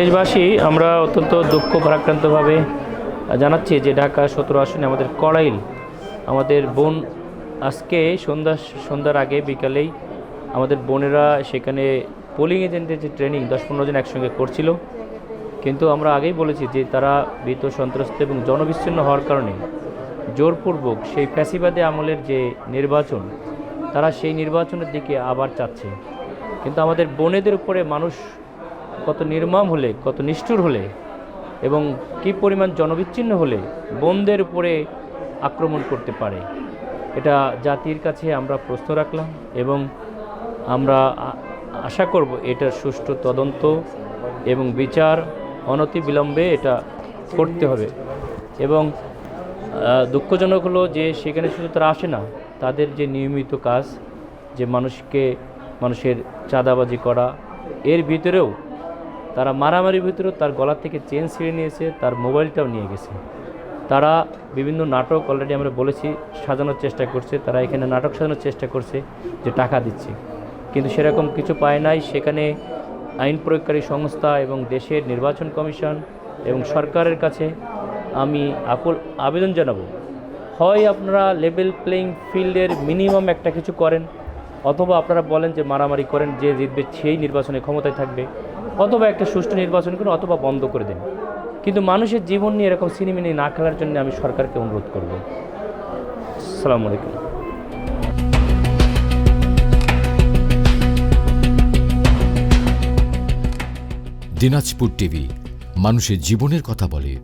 দেশবাসী, আমরা অত্যন্ত দুঃখ ভারাক্রান্তভাবে জানাচ্ছি যে ঢাকা সতেরো আসনে আমাদের কড়াইল, আমাদের বোন আজকে সন্ধ্যা, সন্ধ্যার আগে বিকালেই আমাদের বোনেরা সেখানে পোলিং এজেন্টের যে ট্রেনিং দশ পনেরো জন একসঙ্গে করছিল। কিন্তু আমরা আগেই বলেছি যে তারা ভীত, সন্ত্রস্ত এবং জনবিচ্ছিন্ন হওয়ার কারণে জোরপূর্বক সেই ফ্যাসিবাদী আমলের যে নির্বাচন, তারা সেই নির্বাচনের দিকে আবার চাচ্ছে। কিন্তু আমাদের বোনেদের উপরে মানুষ কত নির্মম হলে, কত নিষ্ঠুর হলে এবং কী পরিমাণ জনবিচ্ছিন্ন হলে বোনদের উপরে আক্রমণ করতে পারে। এটা জাতির কাছে আমরা প্রশ্ন রাখলাম এবং আমরা আশা করব এটার সুষ্ঠু তদন্ত এবং বিচার অনতি বিলম্বে এটা করতে হবে। এবং দুঃখজনক হলো যে সেখানে শুধু তারা আসে না, তাদের যে নিয়মিত কাজ, যে মানুষকে, মানুষের চাঁদাবাজি করা, এর ভিতরেও তারা মারামারির ভিতরেও তার গলা থেকে চেন ছিঁড়ে নিয়েছে, তার মোবাইলটাও নিয়ে গেছে। তারা বিভিন্ন নাটক অলরেডি আমরা বলেছি, সাজানোর চেষ্টা করছে, তারা এখানে নাটক সাজানোর চেষ্টা করছে যে টাকা দিচ্ছে। কিন্তু সেরকম কিছু পায় নাই। সেখানে আইন প্রয়োগকারী সংস্থা এবং দেশের নির্বাচন কমিশন এবং সরকারের কাছে আমি আকুল আবেদন জানাব, হয় আপনারা লেভেল প্লেইং ফিল্ডের মিনিমাম একটা কিছু করেন, অথবা আপনারা বলেন যে মারামারি করেন, যে জিতবে সেই নির্বাচনে ক্ষমতায় থাকবে। অথবা একটা সুষ্ঠু নির্বাচন করুন অথবা বন্ধ করে দিন। কিন্তু মানুষের জীবন নিয়ে এরকম সিনেমিনি না খেলার জন্য আমি সরকারকে অনুরোধ করব। আসসালামু আলাইকুম। দিনাজপুর টিভি, মানুষের জীবনের কথা বলে।